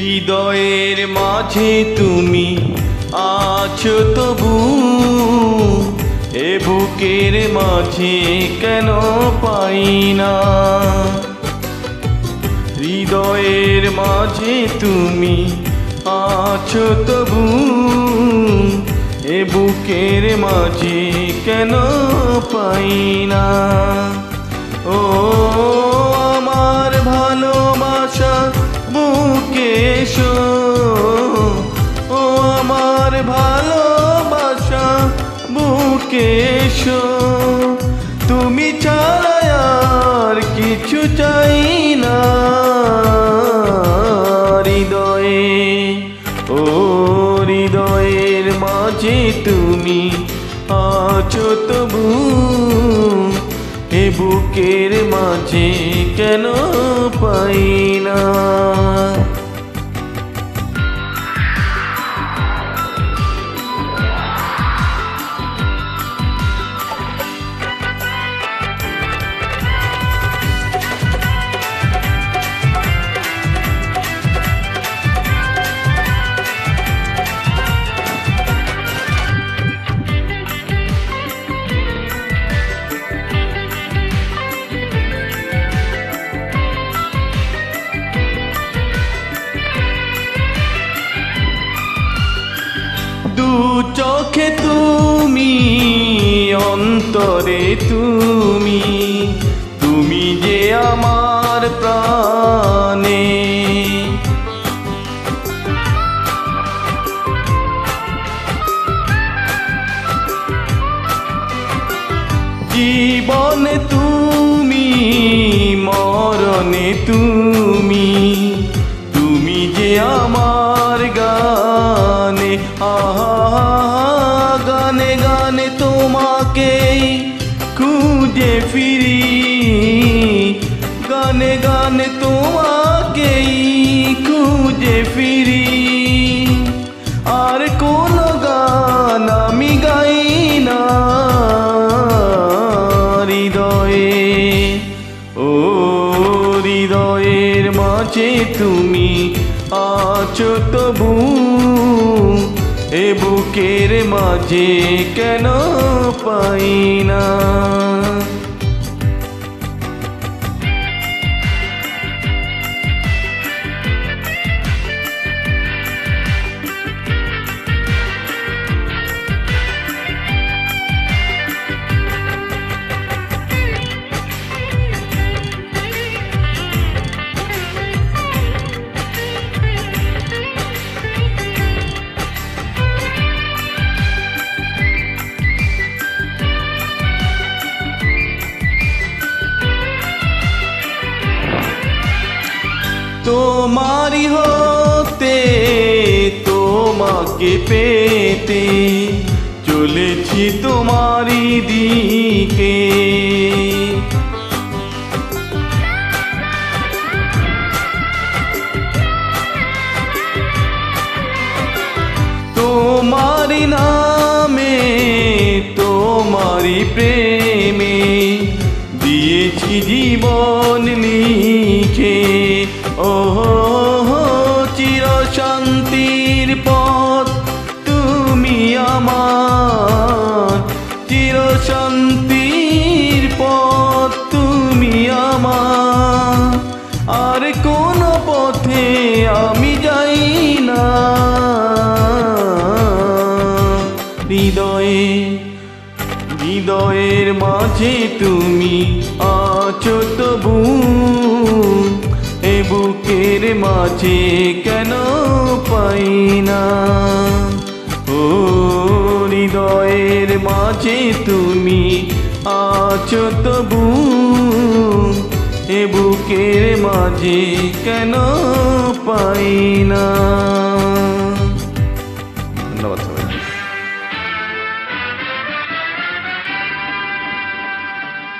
হৃদয়ের মাঝে তুমি আছো তবু এ বুকের মাঝে কেন পাই না? হৃদয়ের মাঝে তুমি আছো তবু এ বুকের মাঝে কেন পাই না? ভালোবাসা বুকে তুমি ছাড়া আর কিছু চাই না হৃদয়ে। ও হৃদয়ের মাঝে তুমি আছো তবু এ বুকের মাঝে কেন পাই? অন্তরে তুমি তুমি যে আমার প্রাণে। জীবনে তুমি, মরণে তুমি তুমি যে আমার গানে। আহা, গানে গানে তোমাকেই খুঁজে ফিরি গানে গানে তোমাকেই খুঁজে ফিরি আর কোন গান আমি গাই না হৃদয়ে ও হৃদয়ের মাঝে তুমি আছো তবু এ বুকের মাঝে কেন পাই না? তোমারই হতে তোমাকে পেতে চলেছি তোমারই দিকে। তোমারি নামে তোমারি প্রেমে হৃদয়ে, হৃদয়ের মাঝে তুমি আছো তবু, এ বুকের মাঝে কেন পাই না? ও হৃদয়ের মাঝে তুমি আছো তবু, এ বুকের মাঝে কেন পাই না?